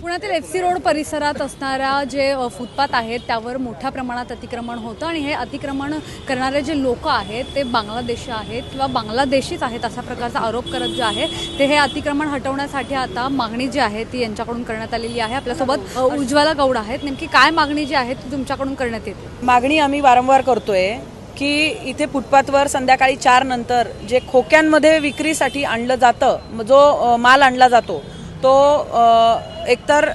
पुण्यातील F C road परिसरात असणाऱ्या जे फुटपाथ आहेत त्यावर मोठ्या प्रमाणात अतिक्रमण होतं आणि हे अतिक्रमण करणारे जे लोक आहेत ते बांगलादेशी आहेत किंवा बांगलादेशीच आहेत अशा प्रकारचा आरोप करत जे आहे ते हे अतिक्रमण हटवण्यासाठी आता मागणी जी आहे ती यांच्याकडून करण्यात आलेली आहे. आपल्यासोबत उज्ज्वला गौड आहेत. नेमकी काय मागणी जी आहे ती तुमच्याकडून करण्यात येते? मागणी आम्ही वारंवार करतोय की इथे फुटपाथवर संध्याकाळी चार नंतर जे खोक्यांमध्ये विक्रीसाठी आणलं जातं जो माल आणला जातो तो एकतर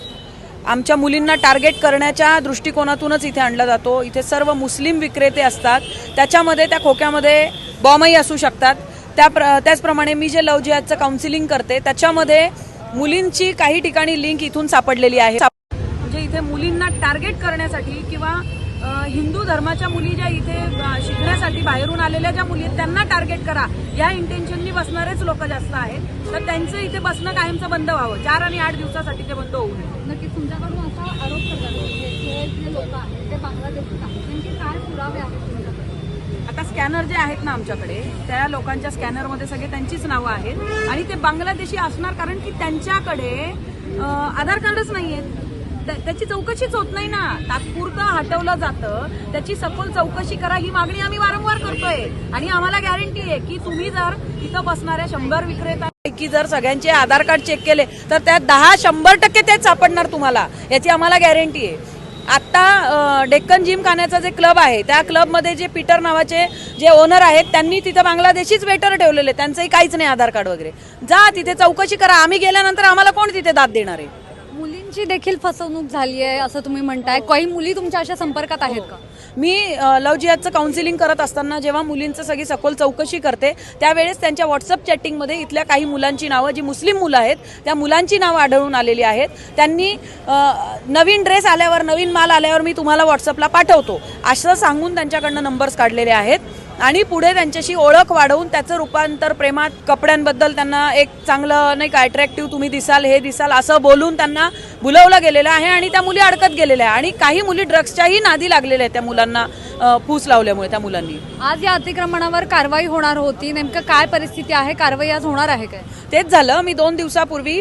आमच्या मुलींना टार्गेट करण्याच्या दृष्टिकोनातूनच इथे आणला जातो. इथे सर्व मुस्लिम विक्रेते असतात. त्याच्यामध्ये त्या खोक्यामध्ये बॉम्बही असू शकतात. त्या प्र त्याचप्रमाणे मी जे लव जिहादचं काउन्सिलिंग करते त्याच्यामध्ये मुलींची काही ठिकाणी लिंक इथून सापडलेली आहे. म्हणजे इथे मुलींना टार्गेट करण्यासाठी किंवा हिंदू धर्माच्या मुली ज्या इथे शिकण्यासाठी बाहेरून आलेल्या ज्या मुली आहेत त्यांना टार्गेट करा. या इंटेन्शननी बसणारेच लोक जास्त आहेत. तर त्यांचं इथे बसणं कायमचं बंद व्हावं. चार आणि आठ दिवसासाठी ते बंद होऊ नये. नक्कीच तुमच्याकडून असा आरोप हे जे लोक आहेत ते आहेत. नेमके काय पुरावे आहेत आता स्कॅनर जे आहेत ना आमच्याकडे त्या लोकांच्या स्कॅनरमध्ये सगळे त्यांचीच नावं आहेत. आणि ते बांगलादेशी असणार कारण की त्यांच्याकडे आधार कार्डच नाही आहेत त्याची चौकशीच होत नाही ना. तात्पुरतं हटवलं जातं. त्याची सखोल चौकशी करा ही मागणी आम्ही वारंवार करतोय. आणि आम्हाला गॅरंटी आहे की तुम्ही जर इथं बसणाऱ्या शंभर विक्रेता की जर सगळ्यांचे आधार कार्ड चेक केले तर त्यात दहा शंभर टक्के तेच सापडणार तुम्हाला. याची आम्हाला गॅरंटी आहे. आत्ता डेक्कन जिम खाण्याचा जे क्लब आहे त्या क्लबमध्ये जे पीटर नावाचे जे ओनर आहेत त्यांनी तिथं बांगलादेशीच वेटर ठेवलेले त्यांचंही काहीच नाही आधार कार्ड वगैरे. जा तिथे चौकशी करा. आम्ही गेल्यानंतर आम्हाला कोण तिथे दाद देणार आहे? मुलींची देखील फसवणूक झाली आहे असं तुम्ही म्हणताय. काही मुली तुमच्या अशा संपर्कात आहेत का? हो. मी अ, लव जिहादचं काउन्सिलिंग करत असताना जेव्हा मुलींचं सगळी सखोल चौकशी करते त्यावेळेस त्यांच्या व्हॉट्सअप चॅटिंगमध्ये इथल्या काही मुलांची नावं जी मुस्लिम मुलं आहेत त्या मुलांची नावं आढळून आलेली आहेत. त्यांनी अ, नवीन ड्रेस आल्यावर नवीन माल आल्यावर मी तुम्हाला व्हॉट्सअपला पाठवतो. असं सांगून त्यांच्याकडनं नंबर्स काढलेले आहेत. आणि पुढे त्यांच्याशी ओळख वाढवून त्याचं रूपांतर प्रेमात कपड्यांबद्दल त्यांना एक चांगलं नाही का अट्रॅक्टिव्ह तुम्ही दिसाल हे दिसाल असं बोलून त्यांना बुलवलं गेलेलं आहे आणि त्या मुली अडकत गेलेल्या आहे. आणि काही मुली ड्रग्सच्याही नादी लागलेल्या आहेत त्या मुलांना फूस लावल्यामुळे त्या मुलांनी. आज या अतिक्रमणावर कारवाई होणार होती. नेमकं काय परिस्थिती आहे? कारवाई आज होणार आहे काय? तेच झालं. मी दोन दिवसापूर्वी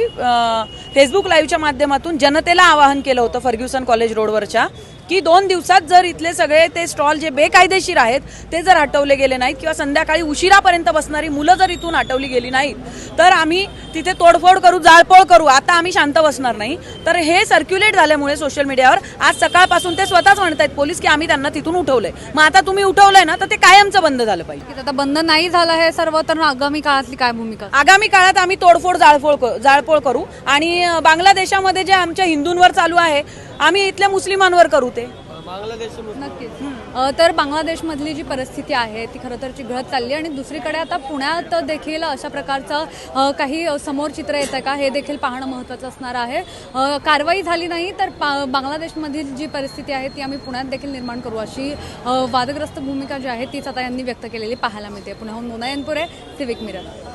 फेसबुक लाईव्हच्या माध्यमातून जनतेला आवाहन केलं होतं फर्ग्युसन कॉलेज रोडवरच्या की दोन दिवसात जर इथले सगळे ते स्टॉल जे बेकायदेशीर आहेत ते जर हटवले गेले नाहीत किंवा संध्याकाळी उशिरापर्यंत बसणारी मुलं जर इथून हटवली गेली नाहीत तर आम्ही तिथे तोडफोड करू जाळपोळ करू. आता आम्ही शांत बसणार नाही. तर हे सर्क्युलेट झाल्यामुळे सोशल मीडियावर आज सकाळपासून ते स्वतःच म्हणतायत पोलीस की आम्ही त्यांना तिथून उठवलंय. मग आता तुम्ही उठवलंय ना तर ते कायमचं बंद झालं पाहिजे. आता बंद नाही झालं हे सर्व तर आगामी काळातली काय भूमिका? आगामी काळात आम्ही तोडफोड क- जाळपोळ करू. आणि बांगलादेशामध्ये जे आमच्या हिंदूंवर चालू आहे आम्ही इथल्या मुस्लिमांवर करू ते. नक्कीच. अ, तर बांगलादेशमधली जी परिस्थिती आहे ती खरं तर चिघळत चालली आणि दुसरीकडे आता पुण्यात देखील अशा प्रकारचं काही समोर चित्र येतं का? हे देखील पाहणं महत्त्वाचं असणार आहे. कारवाई झाली नाही तर बांगलादेशमधील जी परिस्थिती आहे ती आम्ही पुण्यात देखील निर्माण करू अशी वादग्रस्त भूमिका जी आहे तीच आता यांनी व्यक्त केलेली पाहायला मिळते. पुण्याहून मोना यांपुरे सिविक मिरर